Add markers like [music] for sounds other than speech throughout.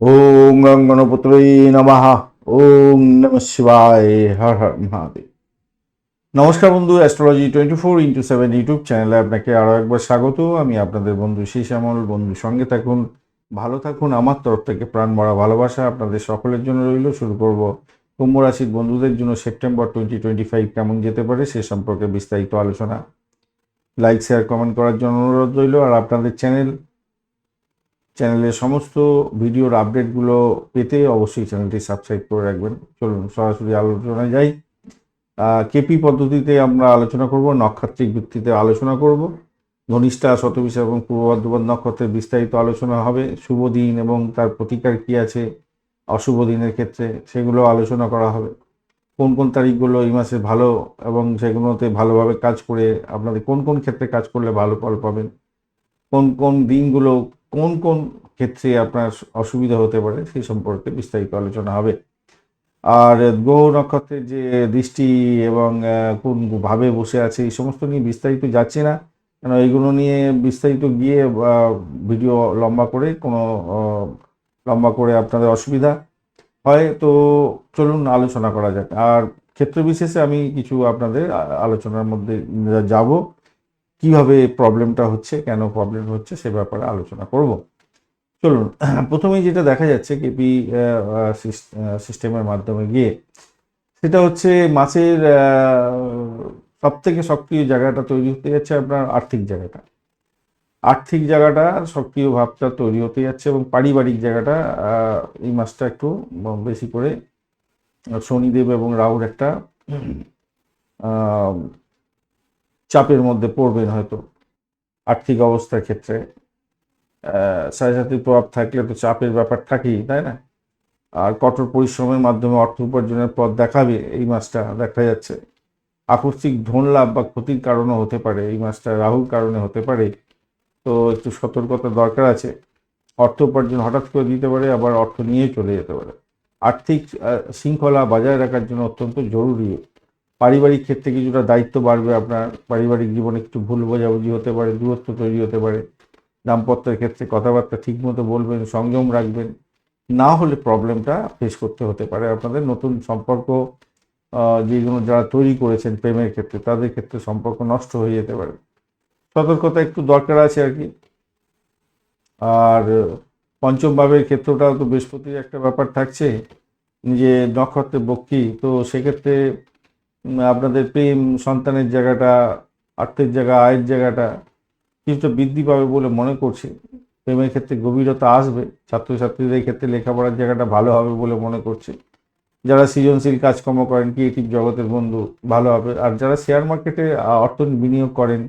ওম গং গণপত্রই নমঃ। ওম নম শিবায়। হর হর মহাদেব। নমস্কার বন্ধু astrology twenty four into seven YouTube চ্যানেলে আপনাকে আরও একবার স্বাগত। আমি আপনাদের বন্ধু শ্যামল বন্ধু, সঙ্গে থাকুন, ভালো থাকুন। আমার তরফ থেকে প্রাণ ভরা ভালোবাসা আপনাদের সকলের জন্য রইল। শুরু করব কুম্ভ রাশির বন্ধুদের জন্য সেপ্টেম্বর টোয়েন্টি টোয়েন্টি ফাইভ কেমন যেতে পারে সে সম্পর্কে বিস্তারিত আলোচনা। লাইক শেয়ার কমেন্ট করার জন্য অনুরোধ রইল। আর আপনাদের চ্যানেল চ্যানেলের সমস্ত ভিডিওর আপডেটগুলো পেতে অবশ্যই চ্যানেলটি সাবস্ক্রাইব করে রাখবেন। চলুন, সরাসরি আলোচনায় যাই। কেপি পদ্ধতিতে আমরা আলোচনা করব, নক্ষত্রিক ভিত্তিতে আলোচনা করব। ধনিষ্ঠা শতবিশা এবং পূর্ব বর্ধমান নক্ষত্রের বিস্তারিত আলোচনা হবে। শুভ দিন এবং তার প্রতিকার কী আছে, অশুভ দিনের ক্ষেত্রে সেগুলো আলোচনা করা হবে। কোন কোন তারিখগুলো এই মাসে ভালো এবং সেগুলোতে ভালোভাবে কাজ করে আপনাদের কোন কোন ক্ষেত্রে কাজ করলে ভালো ফল পাবেন? কোন কোন দিনগুলো কোন কোন ক্ষেত্রে আপনার অসুবিধা হতে পারে সেই সম্পর্কে বিস্তারিত আলোচনা হবে। আর গ্রহ নক্ষত্রের যে দৃষ্টি এবং কোন ভাবে বসে আছে এই সমস্ত নিয়ে বিস্তারিত যাচ্ছে না। কেন এগুলো নিয়ে বিস্তারিত গিয়ে ভিডিও লম্বা করে কোনো লম্বা করে আপনাদের অসুবিধা হয়, তো চলুন আলোচনা করা যাক। আর ক্ষেত্র বিশেষে আমি কিছু আপনাদের আলোচনার মধ্যে যাব। কীভাবে প্রবলেমটা হচ্ছে, কেন প্রবলেম হচ্ছে, সে ব্যাপারে আলোচনা করব। চলুন, প্রথমেই যেটা দেখা যাচ্ছে কেপি সিস্টেমের মাধ্যমে গিয়ে, সেটা হচ্ছে মাছের সব থেকে সক্রিয় জায়গাটা তৈরি হতে যাচ্ছে আপনার আর্থিক জায়গাটা। আর্থিক জায়গাটা, সক্রিয় ভাবটা তৈরি হতে যাচ্ছে এবং পারিবারিক জায়গাটা এই মাসটা একটু বেশি করে শনিদেব এবং রাহুর একটা চাপের মধ্যে পড়বেন হয়তো। আর্থিক অবস্থার ক্ষেত্রে সাথী প্রভাব থাকলে তো চাপের ব্যাপার থাকেই, তাই না? আর কঠোর পরিশ্রমের মাধ্যমে অর্থ উপার্জনের পথ দেখাবে এই মাসটা, দেখা যাচ্ছে। আকস্মিক ধন লাভ বা ক্ষতির কারণে হতে পারে, এই মাসটা রাহুর কারণে হতে পারে। তো একটু সতর্কতা দরকার আছে। অর্থ উপার্জন হঠাৎ করে দিতে পারে, আবার অর্থ নিয়ে চলে যেতে পারে। আর্থিক শৃঙ্খলা বজায় রাখার জন্য অত্যন্ত জরুরি পারিবারিক ক্ষেত্রে কিছুটা দায়িত্ব বাড়বে আপনার। পারিবারিক জীবনে কিছু ভুল বোঝাবুঝি হতে পারে, দূরত্ব তৈরি হতে পারে। দাম্পত্যের ক্ষেত্রে কথাবার্তা ঠিকমতো বলবেন, সংযম রাখবেন। না হলে প্রবলেমটা ফেস করতে হতে পারে। আপনাদের নতুন সম্পর্ক যেগুলো যারা তৈরি করেছেন প্রেমের ক্ষেত্রে, তাদের ক্ষেত্রে সম্পর্ক নষ্ট হয়ে যেতে পারে। সতর্কতা একটু দরকার আছে আর কি। আর পঞ্চম ভাবের ক্ষেত্রটাও তো বৃহস্পতির একটা ব্যাপার থাকছে, যে নক্ষত্রের বক্ষী তো সেক্ষেত্রে আপনাদের প্রেম, সন্তানের জায়গাটা আর্থিক জায়গা, আয়ের জায়গাটা কিছুটা বৃদ্ধি পাবে বলে মনে করছি। প্রেমের ক্ষেত্রে গভীরতা আসবে, ছাত্রছাত্রীদের ক্ষেত্রে লেখাপড়ার জায়গাটা ভালো হবে বলে মনে করছে। যারা সৃজনশীল কাজকর্ম করেন ক্রিয়েটিভ জগতের বন্ধু, ভালো হবে। আর যারা শেয়ার মার্কেটে অর্থ বিনিয়োগ করেন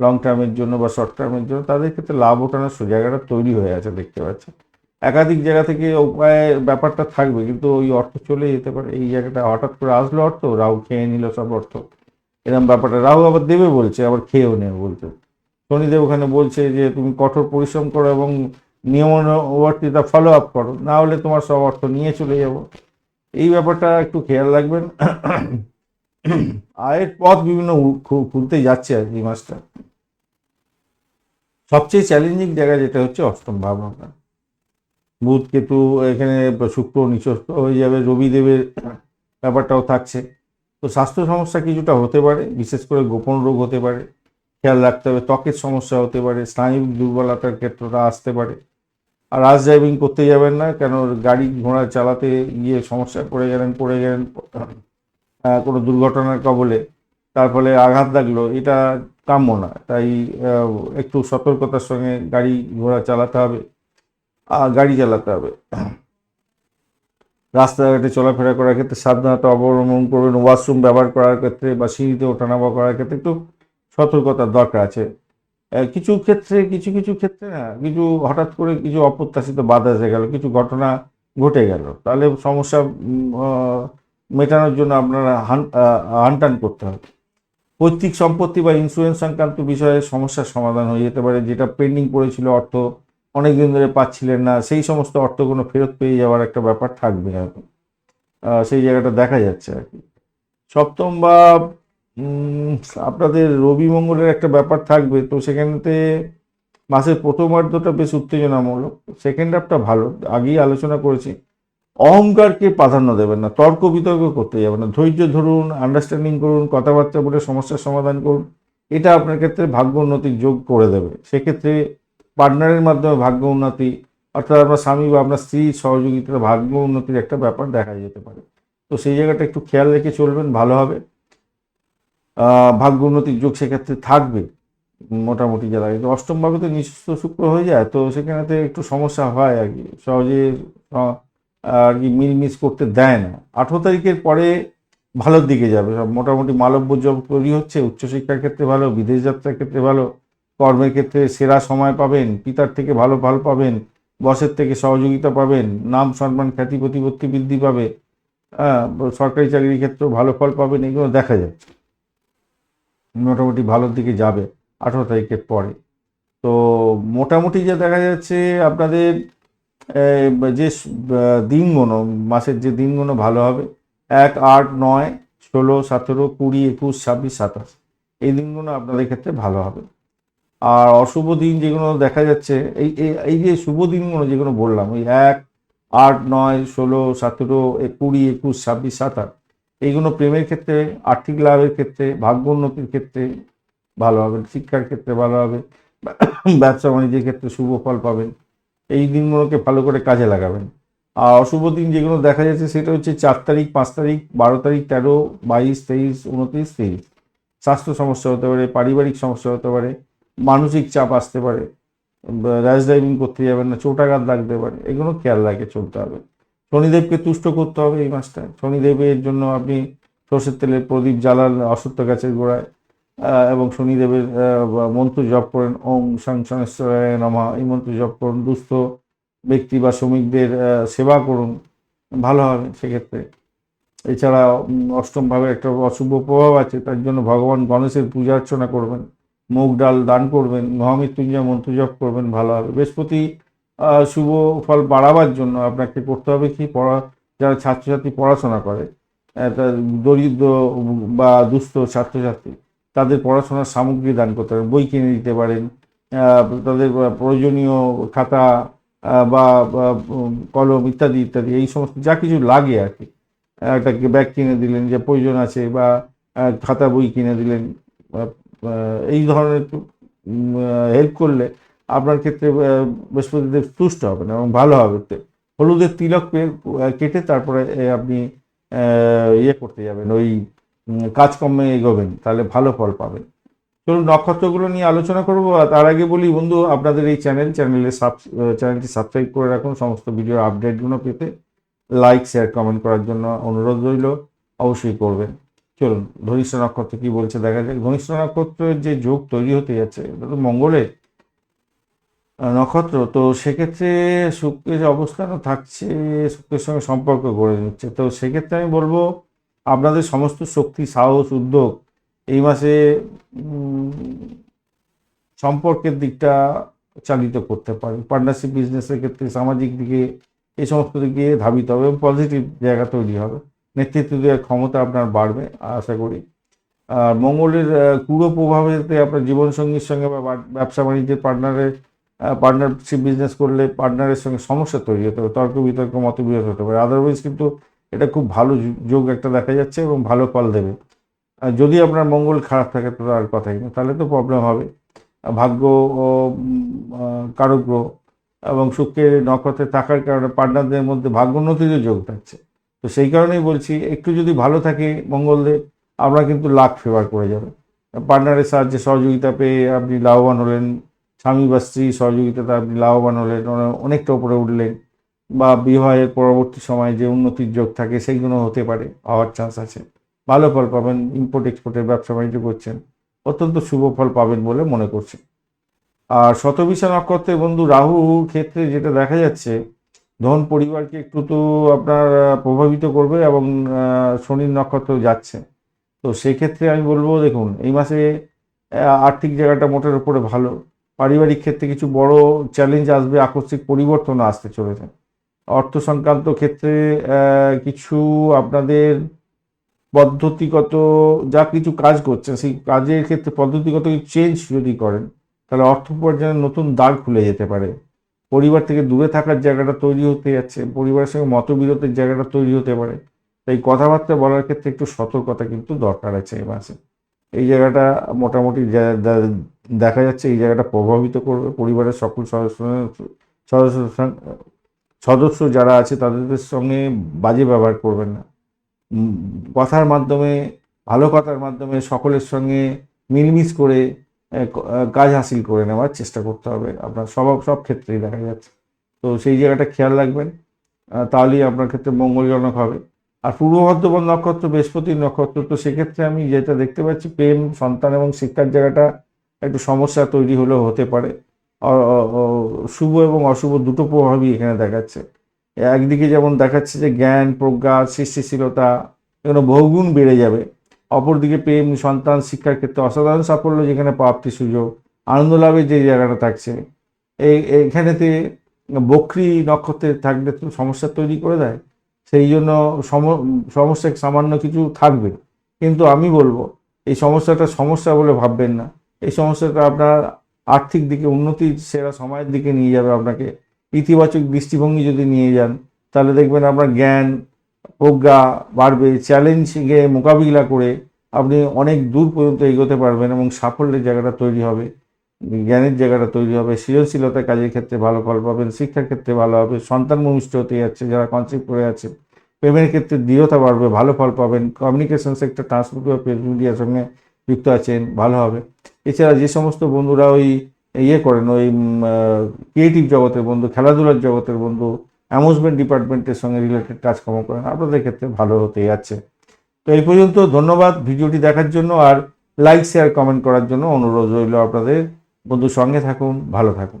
লং টার্মের জন্য বা শর্ট টার্মের জন্য, তাদের ক্ষেত্রে লাভ ওঠানোর জায়গাটা তৈরি হয়ে আছে, দেখতে পাচ্ছেন। একাধিক জায়গা থেকে উপায়ের ব্যাপারটা থাকবে, কিন্তু ওই অর্থ চলে যেতে পারে। এই জায়গাটা হঠাৎ করে আসলো অর্থ, রাহু খেয়ে নিল সব অর্থ। এরকম ব্যাপারটা। রাহু আবার দেবে বলছে, আবার খেয়েও নেবে বলতে শনিদেব ওখানে বলছে যে, তুমি কঠোর পরিশ্রম করো এবং নিয়মানুবর্তিতা ফলো আপ করো। না হলে তোমার সব অর্থ নিয়ে চলে যাব। এই ব্যাপারটা একটু খেয়াল রাখবেন। আয়ের পথ বিভিন্ন খুলতে যাচ্ছে আর এই মাসটা। সবচেয়ে চ্যালেঞ্জিং জায়গা যেটা হচ্ছে অষ্টম ভাবনা বুধ, কেতু এখানে শুক্র নিচস্ত হয়ে যাবে। রবিদেবের ব্যাপারটাও থাকছে। তো স্বাস্থ্য সমস্যা কিছুটা হতে পারে, বিশেষ করে গোপন রোগ হতে পারে। খেয়াল রাখতে হবে, ত্বকের সমস্যা হতে পারে স্নায়ুর দুর্বলতার ক্ষেত্রটা আসতে পারে। আর রাশ ড্রাইভিং করতে যাবেন না, কেন গাড়ি ঘোড়া চালাতে গিয়ে সমস্যা পড়ে গেলেন পড়ে গেলেন কোনো দুর্ঘটনার কবলে। তার ফলে আঘাত লাগল, এটা কাম্য না। তাই একটু সতর্কতার সঙ্গে গাড়ি ঘোড়া চালাতে হবে। গাড়ি চালাতে হবে। রাস্তাঘাটে চলাফেরা করার ক্ষেত্রে সাবধানতা অবলম্বন করবেন, ওয়াশরুম ব্যবহার করার ক্ষেত্রে বা সিঁড়িতে ওঠানামা করার ক্ষেত্রে একটু সতর্কতার দরকার আছে। কিছু ক্ষেত্রে, কিছু কিছু ক্ষেত্রে না, কিছু হঠাৎ করে কিছু অপ্রত্যাশিত বাধা এসে গেল, কিছু ঘটনা ঘটে গেল। তাহলে সমস্যা মেটানোর জন্য আপনারা হান হানটান করতে হবে। পৈতৃক সম্পত্তি বা ইন্স্যুরেন্স সংক্রান্ত বিষয়ে সমস্যার সমাধান হয়ে যেতে পারে, যেটা পেন্ডিং পড়েছিল অর্থ অনেক দিন ধরে পাচ্ছিলেন না, সেই সমস্ত অর্থ কোনো ফেরত পেয়ে যাওয়ার একটা ব্যাপার থাকবে আর। সেই জায়গাটা দেখা যাচ্ছে আর কি। সপ্তম বা আপনাদের রবি মঙ্গলের একটা ব্যাপার থাকবে, তো সেখানেতে মাসের প্রথমার্ধটা বেশ উত্তেজনামূলক সেকেন্ড হাফটা ভালো, আগেই আলোচনা করেছি। অহংকারকে প্রাধান্য দেবেন না, তর্ক বিতর্ক করতে যাবেন না, ধৈর্য ধরুন আন্ডারস্ট্যান্ডিং করুন, কথাবার্তা বলে সমস্যার সমাধান করুন, এটা আপনার ক্ষেত্রে ভাগ্য উন্নতির যোগ করে দেবে। সেক্ষেত্রে পার্টনারের মাধ্যমে ভাগ্য উন্নতি, অর্থাৎ আপনার স্বামী বা আপনার স্ত্রী সহযোগিতার ভাগ্য উন্নতির একটা ব্যাপার দেখা যেতে পারে। তো সেই জায়গাটা একটু খেয়াল রেখে চলবেন, ভালো হবে। ভাগ্য উন্নতির যোগ সেক্ষেত্রে থাকবে মোটামুটি যারা। কিন্তু অষ্টমভাবে তো নিঃস্ব শুক্র হয়ে যায়, তো সেখানেতে একটু সমস্যা হয় আর কি। সহজে আর কি মিলমিস করতে দেয় না। আঠেরো তারিখের পরে ভালোর দিকে যাবে। সব মোটামুটি মালব্য জব তৈরি হচ্ছে, উচ্চশিক্ষার ক্ষেত্রে ভালো, বিদেশ যাত্রার ক্ষেত্রে ভালো। কর্মের ক্ষেত্রে সেরা সময় পাবেন, পিতার থেকে ভালো ফল পাবেন, বসের থেকে সহযোগিতা পাবেন, নাম সম্মান, খ্যাতি, প্রতিপত্তি বৃদ্ধি পাবে হ্যাঁ সরকারি চাকরির ক্ষেত্রেও ভালো ফল পাবেন, এগুলো দেখা যাচ্ছে মোটামুটি ভালোর দিকে যাবে আঠেরো তারিখের পরে। তো মোটামুটি যে দেখা যাচ্ছে আপনাদের যে দিনগুলো মাসের যে দিনগুলো ভালো হবে, এক, আট, নয়, ষোলো, সতেরো, কুড়ি, একুশ, ছাব্বিশ, সাতাশ, এই দিনগুলো আপনাদের ক্ষেত্রে ভালো হবে। আর অশুভ দিন যেগুলো দেখা যাচ্ছে, এই, এই- যে শুভ দিনগুলো যেগুলো বললাম, ওই এক, আট, নয়, ষোলো, সতেরো কুড়ি, একুশ, ছাব্বিশ, সাতাশ, এইগুলো প্রেমের ক্ষেত্রে, আর্থিক লাভের ক্ষেত্রে, ভাগ্য উন্নতির ক্ষেত্রে ভালো হবে, শিক্ষার ক্ষেত্রে ভালো হবে, [coughs] ব্যবসা বাণিজ্যের ক্ষেত্রে শুভ ফল পাবেন, এই দিনগুলোকে ভালো করে কাজে লাগাবেন। আর অশুভ দিন যেগুলো দেখা যাচ্ছে, সেটা হচ্ছে চার তারিখ, পাঁচ তারিখ, বারো তারিখ, তেরো, বাইশ, তেইশ, উনত্রিশ তেইশ স্বাস্থ্য সমস্যা হতে পারে, পারিবারিক সমস্যা হতে পারে মানসিক চাপ আসতে পারে, র্যাশ ড্রাইভিং করতে যাবেন না, চোটাঘাত লাগতে পারে, এগুলো খেয়াল রাখে চলতে হবে। শনিদেবকে তুষ্ট করতে হবে এই মাসটায় শনিদেবের জন্য আপনি সর্ষের তেলের প্রদীপ জ্বালান, অশ্বত্থ গাছের গোড়ায় এবং শনিদেবের মন্ত্র জপ করেন, ওম সং সংসনেশ্বরায় নমা। এই মন্ত্র জপ করুন, দুস্থ ব্যক্তি বা শ্রমিকদের সেবা করুন, ভালো হবে সেক্ষেত্রে। এছাড়া অষ্টমভাবে একটা অশুভ প্রভাব আছে, তার জন্য ভগবান গণেশের পূজা অর্চনা করবেন। মুগ ডাল দান করবেন মহামৃত্যুঞ্জয় মন্ত্র জপ করবেন, ভালো হবে। বৃহস্পতি শুভ ফল বাড়াবার জন্য আপনাকে করতে হবে কি? পড়া, যারা ছাত্রছাত্রী পড়াশোনা করে দরিদ্র বা দুস্থ ছাত্রছাত্রী, তাদের পড়াশোনার সামগ্রী দান করতে পারেন বই কিনে দিতে পারেন তাদের প্রয়োজনীয় খাতা বা কলম ইত্যাদি ইত্যাদি, এই সমস্ত যা কিছু লাগে আর কি। একটা ব্যাগ কিনে দিলেন যে প্রয়োজন আছে বা খাতা, বই কিনে দিলেন এই ধরনের হেল্প করলে আপনার ক্ষেত্রে বৃহস্পতিদেব তুষ্ট হবেন এবং ভালো হবে। হলুদের তিলক কেটে তারপরে আপনি ইয়ে করতে যাবেন, ওই কাজকর্মে এগোবেন, তাহলে ভালো ফল পাবেন। চলুন, নক্ষত্রগুলো নিয়ে আলোচনা করব। তার আগে বলি, বন্ধু, আপনাদের এই চ্যানেল, চ্যানেলে সাব চ্যানেলটি সাবস্ক্রাইব করে রাখুন। সমস্ত ভিডিওর আপডেটগুলো পেতে লাইক শেয়ার কমেন্ট করার জন্য অনুরোধ রইল। অবশ্যই করবেন। চলুন ধনিষ্ঠ নক্ষত্র কি বলছে? দেখা যাক ধনিষ্ঠ নক্ষত্রের যে যোগ তৈরি হতে যাচ্ছে, এটা তো মঙ্গলের নক্ষত্র। তো সেক্ষেত্রে শুক্রের যে অবস্থানও থাকছে, শুক্রের সঙ্গে সম্পর্ক গড়ে নিচ্ছে। তো সেক্ষেত্রে আমি বলব, আপনাদের সমস্ত শক্তি, সাহস, উদ্যোগ এই মাসে সম্পর্কের দিকটা চালিত করতে পারেন। পার্টনারশিপ বিজনেসের ক্ষেত্রে, সামাজিক দিকে, এই সমস্ত দিকে ধাবিত হবে এবং পজিটিভ জায়গা তৈরি হবে। নেতৃত্ব দেওয়ার ক্ষমতা আপনার বাড়বে আশা করি। আর মঙ্গলের কুড়ো প্রভাবেতে আপনার জীবনসঙ্গীর সঙ্গে বা ব্যবসা বাণিজ্যের পার্টনারের পার্টনারশিপ বিজনেস করলে পার্টনারের সঙ্গে সমস্যা তৈরি হতে পারে তর্ক বিতর্ক মতবিরোধ হতে পারে। আদারওয়াইজ কিন্তু এটা খুব ভালো যোগ একটা দেখা যাচ্ছে এবং ভালো ফল দেবে। যদি আপনার মঙ্গল খারাপ থাকে তো আর কথাই না তাহলে তো প্রবলেম হবে। ভাগ্য ও উম, আহ, কারক গ্রহ এবং শুক্রের নক্ষত্রে থাকার কারণে পার্টনারদের মধ্যে ভাগ্যোন্নতিরও যোগ থাকছে। তো সেই কারণেই বলছি, একটু যদি ভালো থাকে মঙ্গলদের, আমরা কিন্তু লাখ ফেভার করে যাবে। পার্টনারের সাহায্যে সহযোগিতা পেয়ে আপনি লাভবান হলেন, স্বামী বা স্ত্রী সহযোগিতাতে আপনি লাভবান হলেন অনেকটা উপরে উঠলেন, বা বিবাহের পরবর্তী সময়ে যে উন্নতির যোগ থাকে সেইগুলো হতে পারে, হওয়ার চান্স আছে। ভালো ফল পাবেন ইম্পোর্ট এক্সপোর্টের ব্যবসা বাণিজ্য করছেন, অত্যন্ত শুভ ফল পাবেন বলে মনে করছি। আর শতবিশা নক্ষত্রের বন্ধু রাহু ক্ষেত্রে যেটা দেখা যাচ্ছে ধন পরিবারকে একটু তো আপনার প্রভাবিত করবে এবং শনির নক্ষত্র যাচ্ছে। তো সেক্ষেত্রে আমি বলব, দেখুন, এই মাসে আর্থিক জায়গাটা মোটের উপরে ভালো। পারিবারিক ক্ষেত্রে কিছু বড় চ্যালেঞ্জ আসবে, আকস্মিক পরিবর্তন আসতে চলেছে। অর্থ সংক্রান্ত ক্ষেত্রে কিছু আপনাদের পদ্ধতিগত যা কিছু কাজ করছেন সেই কাজের ক্ষেত্রে পদ্ধতিগত চেঞ্জ যদি করেন, তাহলে অর্থ উপার্জনের নতুন দ্বার খুলে যেতে পারে। পরিবার থেকে দূরে থাকার জায়গাটা তৈরি হতে যাচ্ছে, পরিবারের সঙ্গে মতবিরোধের জায়গাটা তৈরি হতে পারে। তাই কথাবার্তা বলার ক্ষেত্রে একটু সতর্কতা কিন্তু দরকার আছে এই মাসে এই জায়গাটা মোটামুটি দেখা যাচ্ছে এই জায়গাটা প্রভাবিত করবে। পরিবারের সকল সদস্য সদস্য সদস্য যারা আছে তাদের সঙ্গে বাজে ব্যবহার করবেন না। কথার মাধ্যমে, ভালো কথার মাধ্যমে সকলের সঙ্গে মিলমিশ করে কাজ হাসিল করে নেওয়ার চেষ্টা করতে হবে। আপনার সব সব ক্ষেত্রেই দেখা যাচ্ছে। তো সেই জায়গাটা খেয়াল রাখবেন। তাহলেই আপনার ক্ষেত্রে মঙ্গলজনক হবে। আর পূর্ব বর্ধমান নক্ষত্র, বৃহস্পতির নক্ষত্র, তো সেক্ষেত্রে আমি যেটা দেখতে পাচ্ছি, প্রেম, সন্তান এবং শিক্ষার জায়গাটা একটু সমস্যা তৈরি হলেও হতে পারে। শুভ এবং অশুভ দুটো প্রভাবই এখানে দেখাচ্ছে। একদিকে যেমন দেখাচ্ছে যে জ্ঞান, প্রজ্ঞা, সৃষ্টিশীলতা, এগুলো বহুগুণ বেড়ে যাবে। অপরদিকে প্রেম, সন্তান, শিক্ষার ক্ষেত্রে অসাধারণ সাফল্য যেখানে প্রাপ্তি সুযোগ, আনন্দ লাভের যে জায়গাটা থাকছে, এই এখানেতে বক্রি নক্ষত্রে থাকলে সমস্যা তৈরি করে দেয়। সেই জন্য সম- সমস্যা সামান্য কিছু থাকবে। কিন্তু আমি বলব, এই সমস্যাটা সমস্যা বলে ভাববেন না। এই সমস্যাটা আপনার আর্থিক দিকে, উন্নতির সেরা সময়ের দিকে নিয়ে যাবে আপনাকে। ইতিবাচক দৃষ্টিভঙ্গি যদি নিয়ে যান, তাহলে দেখবেন আপনার জ্ঞান প্রজ্ঞা বাড়বে চ্যালেঞ্জকে মোকাবিলা করে আপনি অনেক দূর পর্যন্ত এগোতে পারবেন এবং সাফল্যের জায়গাটা তৈরি হবে, জ্ঞানের জায়গাটা তৈরি হবে, সৃজনশীলতা কাজের ক্ষেত্রে ভালো ফল পাবেন, শিক্ষার ক্ষেত্রে ভালো হবে, সন্তান ভূমিষ্ঠ হতে যাচ্ছে, যারা কনসেপ্ট করে আছে, প্রেমের ক্ষেত্রে দৃঢ়তা বাড়বে, ভালো ফল পাবেন কমিউনিকেশন সেক্টর ট্রান্সপোর্ট বা প্রেস মিডিয়ার সঙ্গে যুক্ত আছেন, ভালো হবে। এছাড়া যে সমস্ত বন্ধুরা ওই ইয়ে করেন, ওই ক্রিয়েটিভ জগতের বন্ধু, খেলাধুলার জগতের বন্ধু অ্যামুজমেন্ট ডিপার্টমেন্টের সঙ্গে রিলেটেড কাজকর্ম করেন আপনাদের ক্ষেত্রে ভালো হতে যাচ্ছে তো এই পর্যন্ত ধন্যবাদ ভিডিওটি দেখার জন্য আর লাইক শেয়ার কমেন্ট করার জন্য অনুরোধ রইল আপনাদের। বন্ধু সঙ্গে থাকুন, ভালো থাকুন।